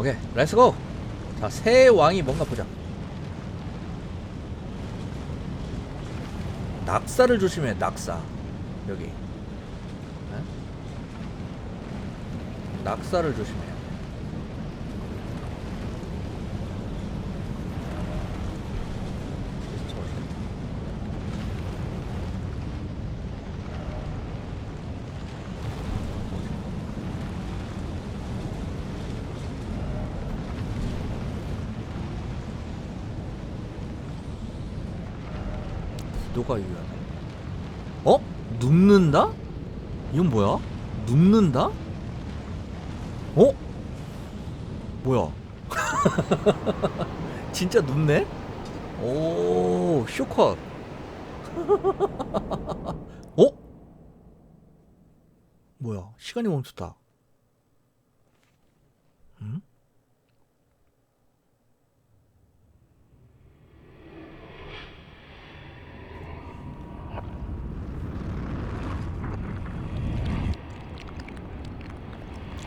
오케이 렛츠고 자 새 왕이 뭔가 보자. 낙사를 조심해 낙사. 여기. 네? 낙사를 조심해 구도가 유효하다. 어? 눕는다? 이건 뭐야? 눕는다? 어? 뭐야? 진짜 눕네? 오, 쇼컷. 어? 뭐야? 시간이 멈췄다. 음?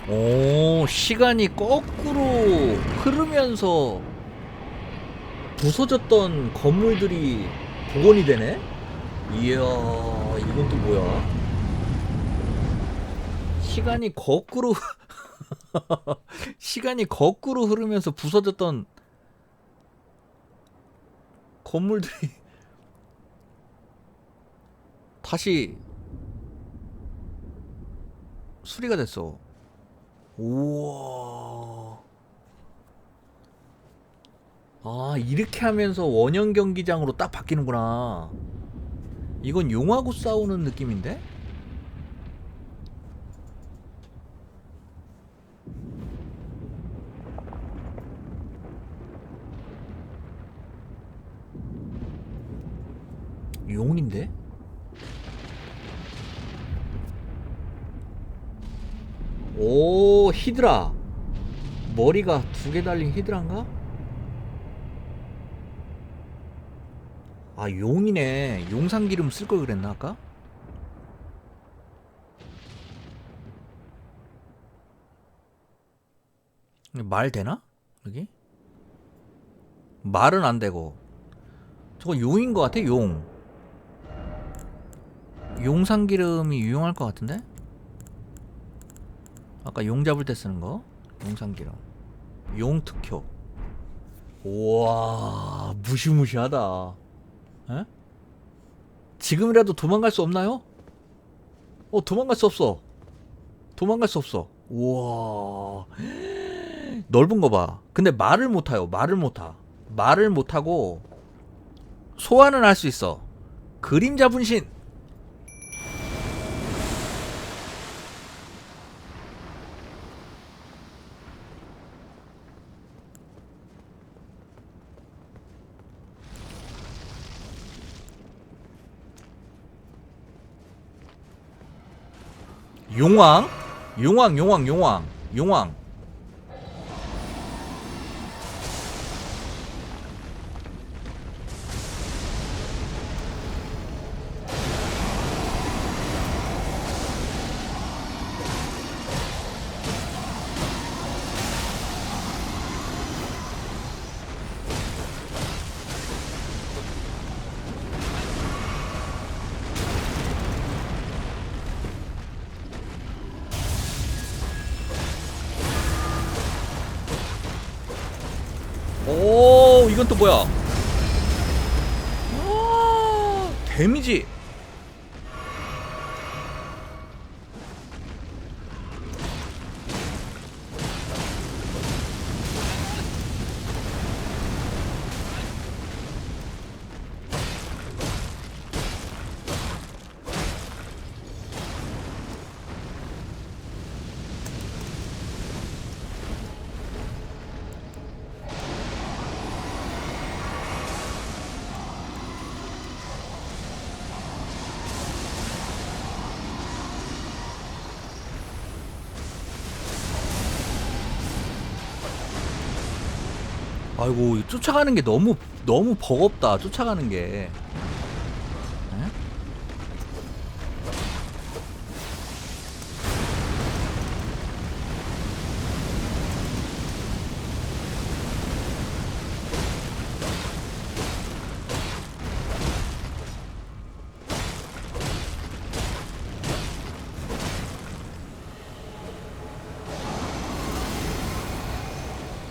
오, 시간이 거꾸로 흐르면서 부서졌던 건물들이 복원이 되네? 이야, 이건 또 뭐야? 시간이 거꾸로, 시간이 거꾸로 흐르면서 부서졌던 건물들이 다시 수리가 됐어. 우와. 아, 이렇게 하면서 원형 경기장으로 딱 바뀌는구나. 이건 용하고 싸우는 느낌인데? 용인데? 오 히드라 머리가 두 개 달린 히드라인가? 아 용이네 용산 기름 쓸 걸 그랬나 아까? 말 되나? 여기? 말은 안 되고 저거 용인 것 같아 용 용산 기름이 유용할 것 같은데? 아까 용 잡을 때 쓰는 거? 용산기름. 용 특효. 우와 무시무시하다. 에? 지금이라도 도망갈 수 없나요? 어 도망갈 수 없어. 도망갈 수 없어. 우와. 넓은 거봐. 근데 말을 못타요. 말을 못타 말을 못하고 소환은 할 수 있어. 그림자 분신 용왕? 용왕 용왕 용왕 용왕 이건 또 뭐야? 와. 데미지 아이고 이 쫓아가는 게 너무 너무 버겁다 쫓아가는 게 에?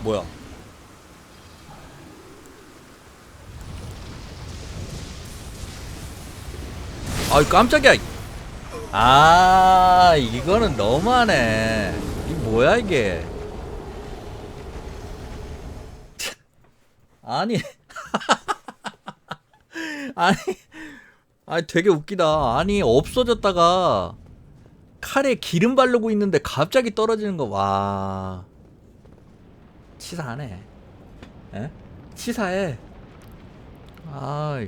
뭐야? 아이 깜짝이야. 아 이거는 너무하네. 이 뭐야 이게? 아니 아니 아니 되게 웃기다. 아니 없어졌다가 칼에 기름 바르고 있는데 갑자기 떨어지는 거 와. 치사하네. 에? 치사해. 아,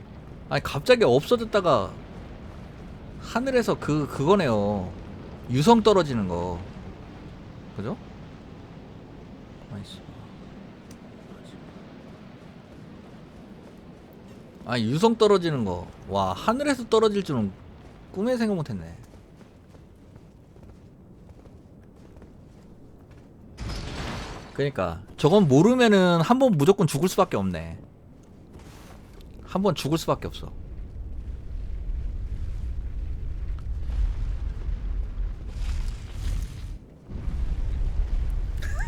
아니 갑자기 없어졌다가 하늘에서 그 그거네요. 유성 떨어지는 거. 그죠? 아, 유성 떨어지는 거. 와, 하늘에서 떨어질 줄은 꿈에 생각 못 했네. 그러니까 저건 모르면은 한 번 무조건 죽을 수밖에 없네. 한 번 죽을 수밖에 없어.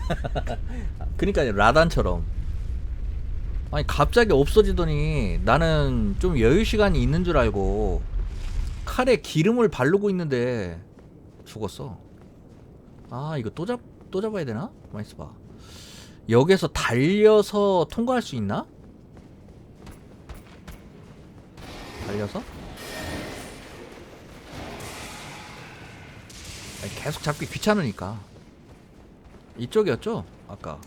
그러니까 라단처럼 아니 갑자기 없어지더니 나는 좀 여유 시간이 있는 줄 알고 칼에 기름을 바르고 있는데 죽었어. 아 이거 또 잡 또 잡아야 되나? 가만 있어봐. 여기서 달려서 통과할 수 있나? 달려서? 아니, 계속 잡기 귀찮으니까. 이쪽이었죠? 아까.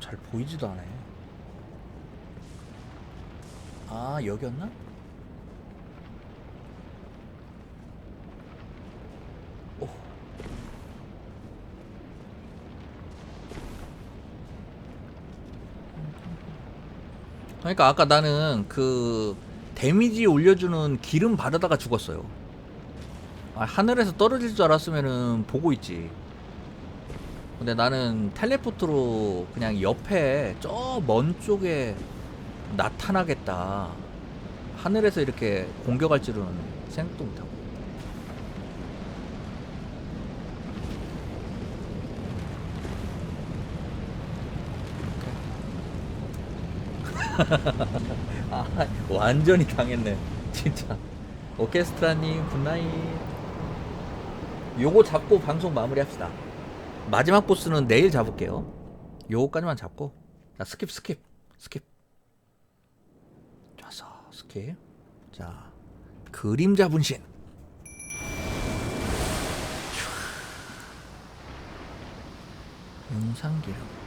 잘 보이지도 않아. 아, 여기였나? 그러니까 아까 나는 그 데미지 올려주는 기름 바르다가 죽었어요. 아, 하늘에서 떨어질 줄 알았으면은 보고 있지. 근데 나는 텔레포트로 그냥 옆에 저 먼 쪽에 나타나겠다. 하늘에서 이렇게 공격할 줄은 생각도 못하고. 아, 완전히 당했네. 진짜. 오케스트라님, 굿나잇. 요거 잡고 방송 마무리합시다. 마지막 보스는 내일 잡을게요. 요거까지만 잡고. 자, 스킵, 스킵, 스킵. 좋았어, 스킵. 자, 그림자 분신. 영상 기록.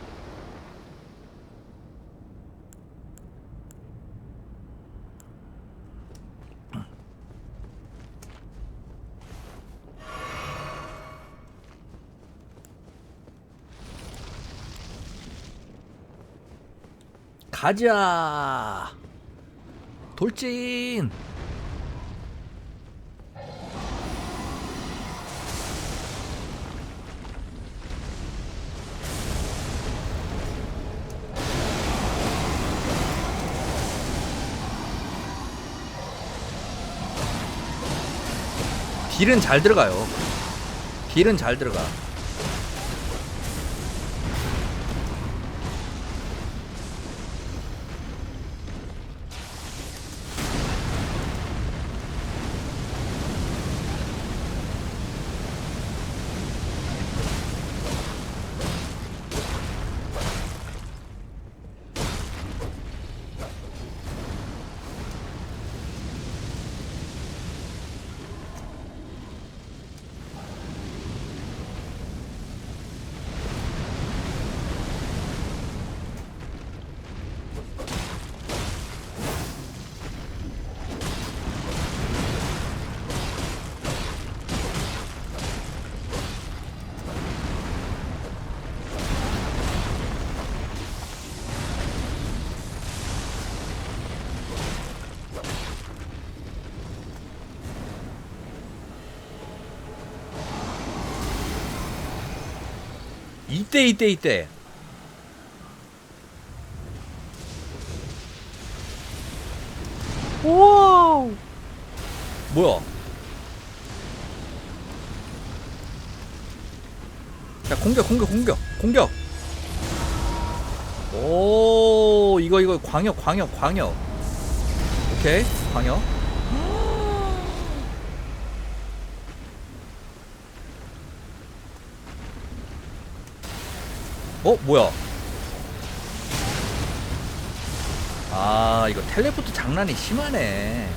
가자. 돌진. 딜은 잘 들어가요. 딜은 잘 들어가 이때 이때 이때. 우와 뭐야? 자 공격 공격 공격 공격. 오 이거 이거 광역 광역 광역. 오케이 광역 어 뭐야? 아 이거 텔레포트 장난이 심하네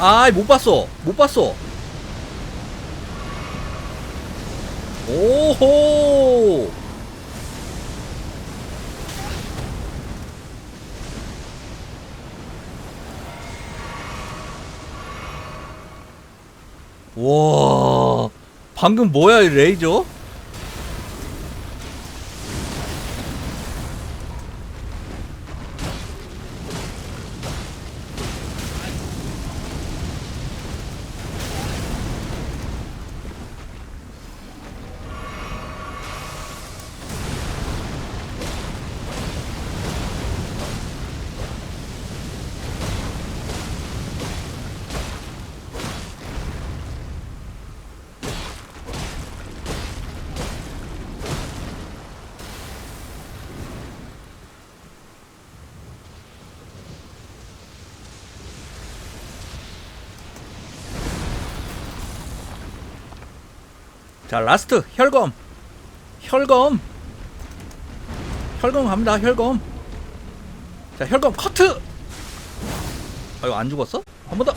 아이 못 봤어. 못 봤어. 오호! 와 방금 뭐야 이 레이저 자 라스트 혈검. 혈검. 혈검 갑니다 혈검. 자 혈검 커트! 아이고 안 죽었어? 한 번 더